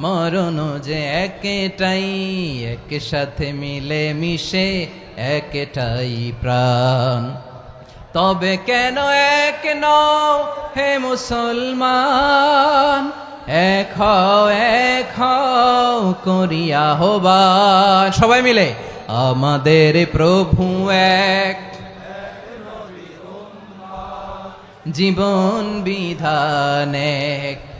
মরণ যে একটাই এক সাথে মিলে মিশে একটাই প্রাণ। তবে কেন এক নও হে মুসলমান? এক এক করিয়া হবা সবাই মিলে, আমাদের প্রভু এক। জীবন বিধান এক।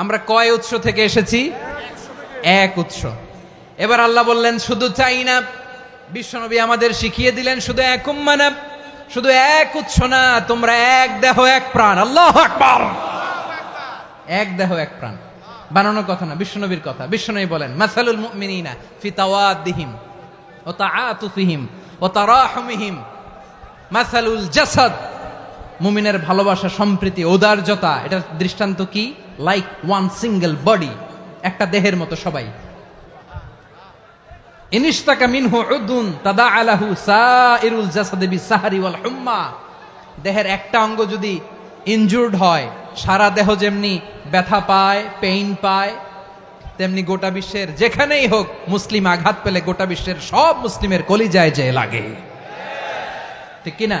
আমরা কয় উৎস থেকে এসেছি? এক উৎস। এবার আল্লাহ বললেন, শুধু চাই না, বিশ্বনবী আমাদের শিখিয়ে দিলেন, শুধু এক উম্মা না, শুধু এক উৎস না, তোমরা এক দেহ, এক প্রাণ। আল্লাহ আকবার! এক দেহ, এক প্রাণ। বানানোর কথা না, বিশ্বনবীর কথা। বিশ্বনবী বলেন, মাসালুল মুমিনিনা ফি তাওয়াদ্দিহিম ও তাআতুফিহিম ও তারাহুমিহিম। মাসালুল জাসাদ। মুমিনের ভালোবাসা, সম্প্রীতি ঔদার্যতা এটার দৃষ্টান্ত কি? লাইক ওয়ান সিঙ্গেল বডি একটা দেহের মতো সবাই। ইনিস্তাকা মিনহু উদুন তাদা আলাহু সাইরুল জাসাদে বিসাহারি ওয়াল হুম্মা। দেহের একটা অঙ্গ যদি ইনজুর্ড হয়, সারা দেহ যেমনি ব্যথা পায় পেইন পায়, তেমনি গোটা বিশ্বের যেখানেই হোক মুসলিম আঘাত পেলে গোটা বিশ্বের সব মুসলিমের কলিজায় যে লাগে। ঠিক কিনা?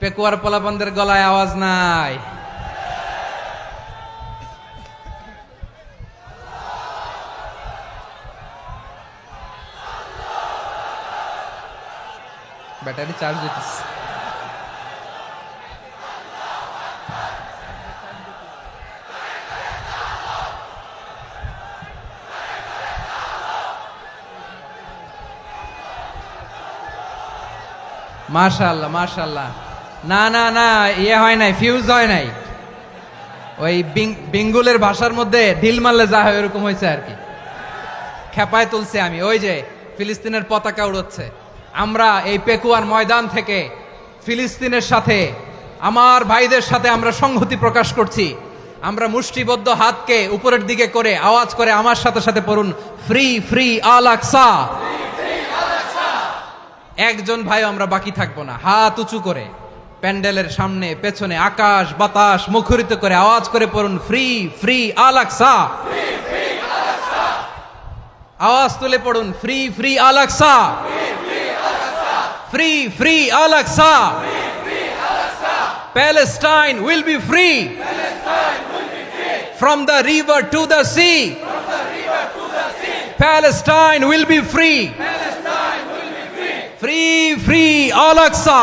পেকুয়ার পোলাপনদের গলায় আওয়াজ নাই। ব্যাটারি চার্জ দিতেছে। মাশাল্লাহ মাশাল্লাহ। না না না ইয়ে হয় নাই ফিউজ হয় নাই। ওই বেঙ্গলের ভাষার মধ্যে ঢিল মারলে যা হয় এরকম হয়েছে আর কি। খেপায় তুলছে আমি, ওই যে ফিলিস্তিনের পতাকা উড়োচ্ছে। আমরা এই পেকুয়ার ময়দান থেকে ফিলিস্তিনের সাথে, আমার ভাইদের সাথে আমরা সংহতি প্রকাশ করছি। আমরা মুষ্টিবদ্ধ হাতকে উপরের দিকে করে আওয়াজ করে আমার সাথে সাথে পড়ুন, ফ্রি ফ্রি, আল আকসা। একজন ভাই আমরা বাকি থাকব না, হাত উঁচু করে। প্যান্ডেলের সামনে পেছনে আকাশ বাতাস মুখরিত করে আওয়াজ করে পড়ুন ফ্রি ফ্রি আলাক্সা আওয়াজ তুলে পড়ুন free free Al Aqsa free free Al Aqsa Palestine will be free from the river to the sea. Palestine will be free. Free, free, Al-Aqsa.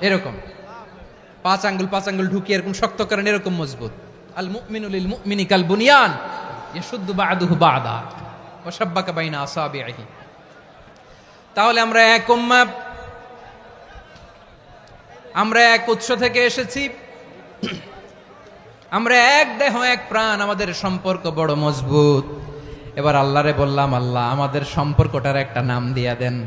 এরকম। পাঁচ আঙ্গুল পাঁচ আঙ্গুল ঢুকিয়ে এরকম শক্ত করেন, এরকম মজবুত। আল মুমিনুল মুমিনি কাল বুনিয়ান, ইয়াশুদ্দু বাদুহু বাদা বাইনা আসাবিহি তাহলে আমরা এক উম্মা আমরা এক উৎস থেকে এসেছি। আমরা এক দেহ, এক প্রাণ, আমাদের সম্পর্ক বড় মজবুত। এবার আল্লাহরে বললাম, আল্লাহ, আমাদের সম্পর্কটার একটা নাম দিয়া দেন।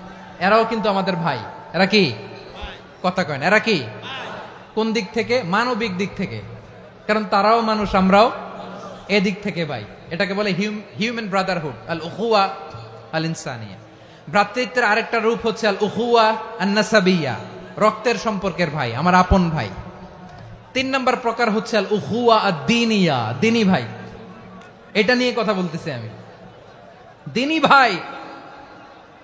এরাও কিন্তু আমাদের ভাই। এরা কি? কথা কয় না। এরা কি? কোন দিক থেকে? মানবিক দিক থেকে। কারণ তারাও মানুষ আমরাও এদিক থেকে ভাই। এটাকে বলে হিউম্যান ব্রাদারহুড আল উহুয়া আল ইনসানিয়া ভ্রাতৃত্বের আরেকটা রূপ হচ্ছে আল উহুয়া আন্নাসাবিয়া রক্তের সম্পর্কের ভাই আমার আপন ভাই। তিন নম্বর প্রকার হচ্ছে আল উহুয়া আর দিনিয়া দিনী ভাই। এটা নিয়ে কথা বলতেছি আমি। দিনী ভাই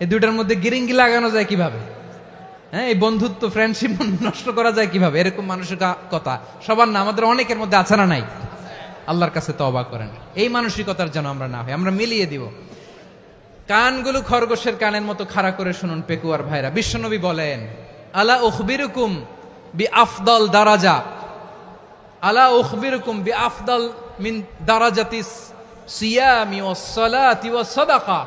এই দুইটার মধ্যে গিরিঙ্গি লাগানো যায় কীভাবে? হ্যাঁ এই বন্ধুত্ব ফ্রেন্ডশিপ নষ্ট করা যায় কীভাবে? এরকম মানুষের কথা। সবার না, আমাদের অনেকের মধ্যে আছে না নাই? আল্লাহর কাছে তবা করেন। এই মানসিকতার যেন আমরা না হই, আমরা মিলিয়ে দিব। কানগুলো খরগোশের কানের মতো খাড়া করে শুনুন, পেকুয়ার ভাইরা। বিশ্বনবী বলেন, আলা উখবিরুকুম বি আফদল দারাজা। আলা উখবিরুকুম বি আফদল মিন দারাজাতি সিয়ামি ওয়াস সালাতি ওয়াস সাদাকা।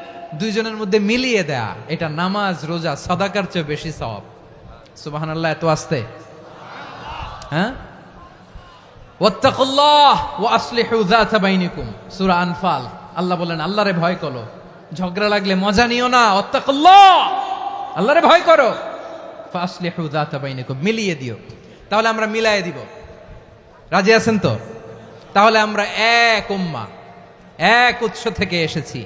দুইজনের মধ্যে মিলিয়ে দেয়া, এটা নামাজ, রোজা, সদাকার চেয়ে বেশি সব সুবহানাল্লাহ, এত আসতে। হ্যাঁ? ওয়াত্তাকুল্লাহ ওয়া আসলিহু যাতা বাইনিকুম আল্লাহ বলেন ভয় করো। ঝগড়া লাগলে মজা নিও না, ওয়াত্তাকুল্লাহ। আল্লাহরে ভয় করো। ফাসলিহু যাতা বাইনিকুম, মিলিয়ে দিও। তাহলে আমরা মিলায়ে দিব। রাজি আছেন তো? তাহলে আমরা এক উম্মা, এক উৎস থেকে এসেছি।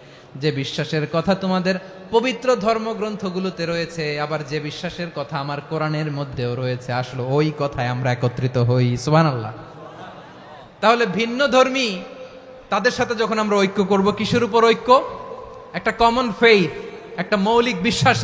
যে বিশ্বাসের কথা তোমাদের পবিত্র ধর্মগ্রন্থগুলোতে রয়েছে, আবার যে বিশ্বাসের কথা আমার কোরআনের মধ্যেও রয়েছে, আসলে ওই কথায় আমরা একত্রিত হই। সুবহানাল্লাহ। তাহলে ভিন্ন ধর্মী, তাদের সাথে যখন আমরা ঐক্য করব, কিসের উপর ঐক্য? একটা কমন ফেইথ একটা মৌলিক বিশ্বাসের